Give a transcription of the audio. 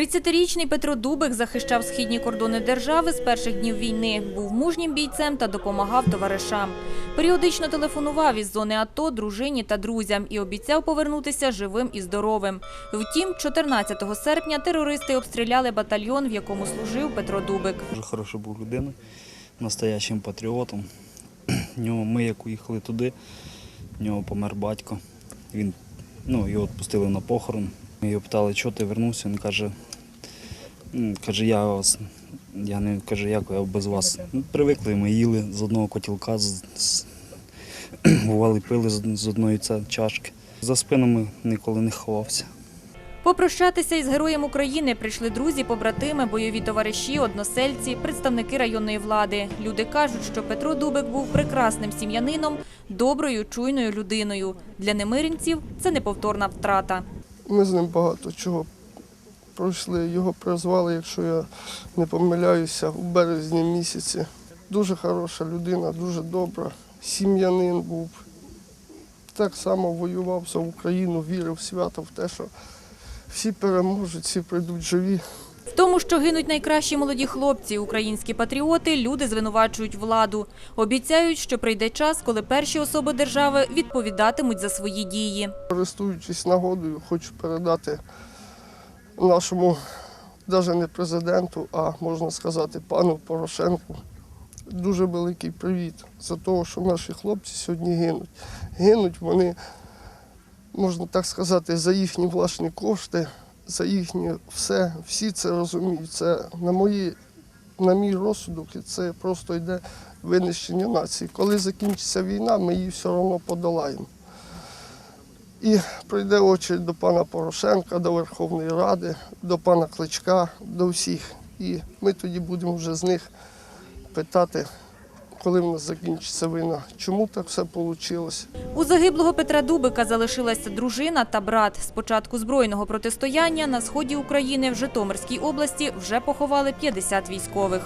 30-річний Петро Дубик захищав східні кордони держави з перших днів війни, був мужнім бійцем та допомагав товаришам. Періодично телефонував із зони АТО дружині та друзям і обіцяв повернутися живим і здоровим. Втім, 14 серпня терористи обстріляли батальйон, в якому служив Петро Дубик. Дуже хороша був людина, настоящим патріотом. Нього, ми як уїхали туди, в нього помер батько. Він, ну, його відпустили на похорон. Ми його питали, чого ти вернувся. Він каже, каже, я вас, я не каже, як я без вас. Ну, привикли, ми їли з одного котілка, з, з, бували пили з, з одної чашки. За спинами ніколи не ховався. Попрощатися із героєм України прийшли друзі, побратими, бойові товариші, односельці, представники районної влади. Люди кажуть, що Петро Дубик був прекрасним сім'янином, доброю, чуйною людиною. Для немиринців це неповторна втрата. Ми з ним багато чого пройшли. Його призвали, якщо я не помиляюся, у березні місяці. Дуже хороша людина, дуже добра. Сім'янин був. Так само воював за Україну, вірив свято в те, що всі переможуть, всі прийдуть живі. Тому, що гинуть найкращі молоді хлопці, українські патріоти, люди звинувачують владу. Обіцяють, що прийде час, коли перші особи держави відповідатимуть за свої дії. Користуючись нагодою, хочу передати нашому навіть не президенту, а можна сказати, пану Порошенку. Дуже великий привіт за те, що наші хлопці сьогодні гинуть. Гинуть вони, можна так сказати, за їхні власні кошти, за їхнє все. Всі це розуміють. Це на мої, на мій розсудок, і це просто йде винищення нації. Коли закінчиться війна, ми її все одно подолаємо. І прийде очередь до пана Порошенка, до Верховної Ради, до пана Кличка, до всіх. І ми тоді будемо вже з них питати, коли в нас закінчиться війна, чому так все вийшло. У загиблого Петра Дубика залишилася дружина та брат. З початку збройного протистояння на сході України в Житомирській області вже поховали 50 військових.